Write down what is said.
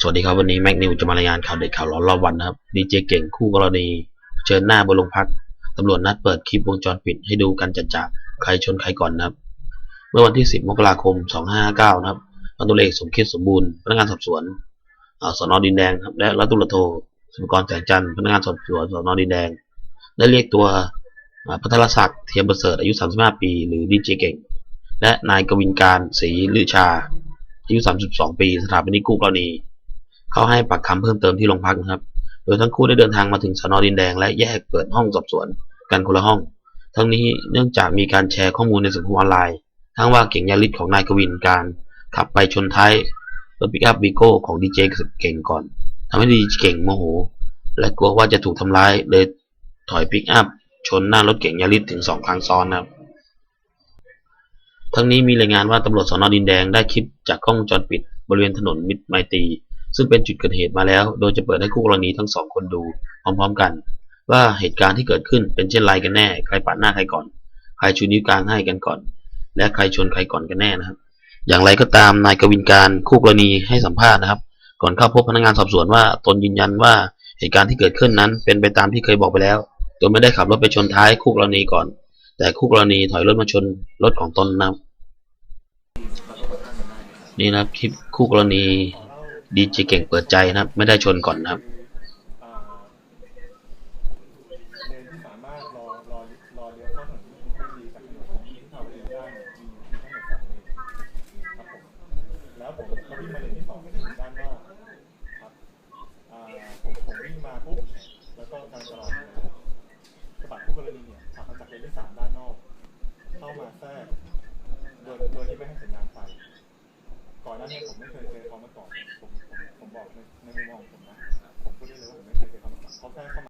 สวัสดีครับวันนี้แม็กนิวจะมารายงานข่าวเด็ดข่าวร้อนรอบวันนะครับดีเจเก่งคู่กรณีเชิญหน้าบนโรงพักตำรวจนัดเปิดคลิปวงจรปิดให้ดูกันจัดๆใครชนใครก่อนนะครับ เมื่อวันที่ 10 มกราคม 2559 นะครับพัตุเอกสมคิดสมบูรณ์พนักงานสอบสวนอ่าสนดินแดงครับและรัตุลโทสุกรแสงจันทร์พนักงานสอบสวนสนดินแดง ได้เรียกตัวพัทรศักดิ์เทียมประเสริฐอายุ 35 ปี หรือดีเจเก่ง และนายกวินการศรีลือชาอายุ 32 ปี สถาปนิกคู่กรณี เข้าให้ปากคำเพิ่มเติมที่โรงพักนะครับ โดยทั้งคู่ได้เดินทางมาถึงสนดินแดง และแยกเปิดห้องสอบสวนกันคนละห้อง ทั้งนี้เนื่องจากมีการแชร์ข้อมูลในสังคมออนไลน์ทั้งว่าเก่งยาลิศของนายกวินการ ขับไปชนท้ายรถปิกอัพวีโก้ของดีเจเก่งก่อนทำให้ดีเจเก่งโมโห และกลัวว่าจะถูกทำร้ายเลยถอยปิกอัพชนหน้ารถเก่งยาลิศถึงสองครั้งซ้อนนะครับทั้งนี้มีรายงานว่าตำรวจสนดินแดงได้คลิปจากกล้องวงจรปิด บริเวณถนนมิตรไมตรี ซึ่งเป็นจุดเกิดเหตุมาแล้ว โดยจะเปิดให้คู่กรณีทั้งสองคนดูพร้อมๆกัน ว่าเหตุการณ์ที่เกิดขึ้นเป็นเช่นไรกันแน่ ใครปาดหน้าใครก่อน ใครชูนิ้วกลางให้กันก่อน และใครชนใครก่อนกันแน่นะครับ อย่างไรก็ตามนายกวินการคู่กรณีให้สัมภาษณ์นะครับ ก่อนเข้าพบพนักงานสอบสวนว่าตนยืนยันว่าเหตุการณ์ที่เกิดขึ้นนั้น เป็นไปตามที่เคยบอกไปแล้วโดยไม่ได้ขับรถไปชนท้ายคู่กรณีก่อน แต่คู่กรณีถอยรถมาชนรถของตนนับนี่นะครับคลิปคู่กรณี ดีเจเก่งเปิดใจนะครับ ไม่ได้ชนก่อนนะครับอ่าเลนที่สามารถรอรอรอเลี้ยวเข้าถนนที่ดีจากถนนที่ทาวเรียนได้เนี่ยมีมีทั้งหมดสาม ก่อนหน้านี้ผมไม่เคยเจอเขามาก่อนผมผมผมบอกในในมุมมองผมนะผมพูดได้เลยว่าผมไม่เคยเจอเขามาก่อนเขาแค่เข้ามา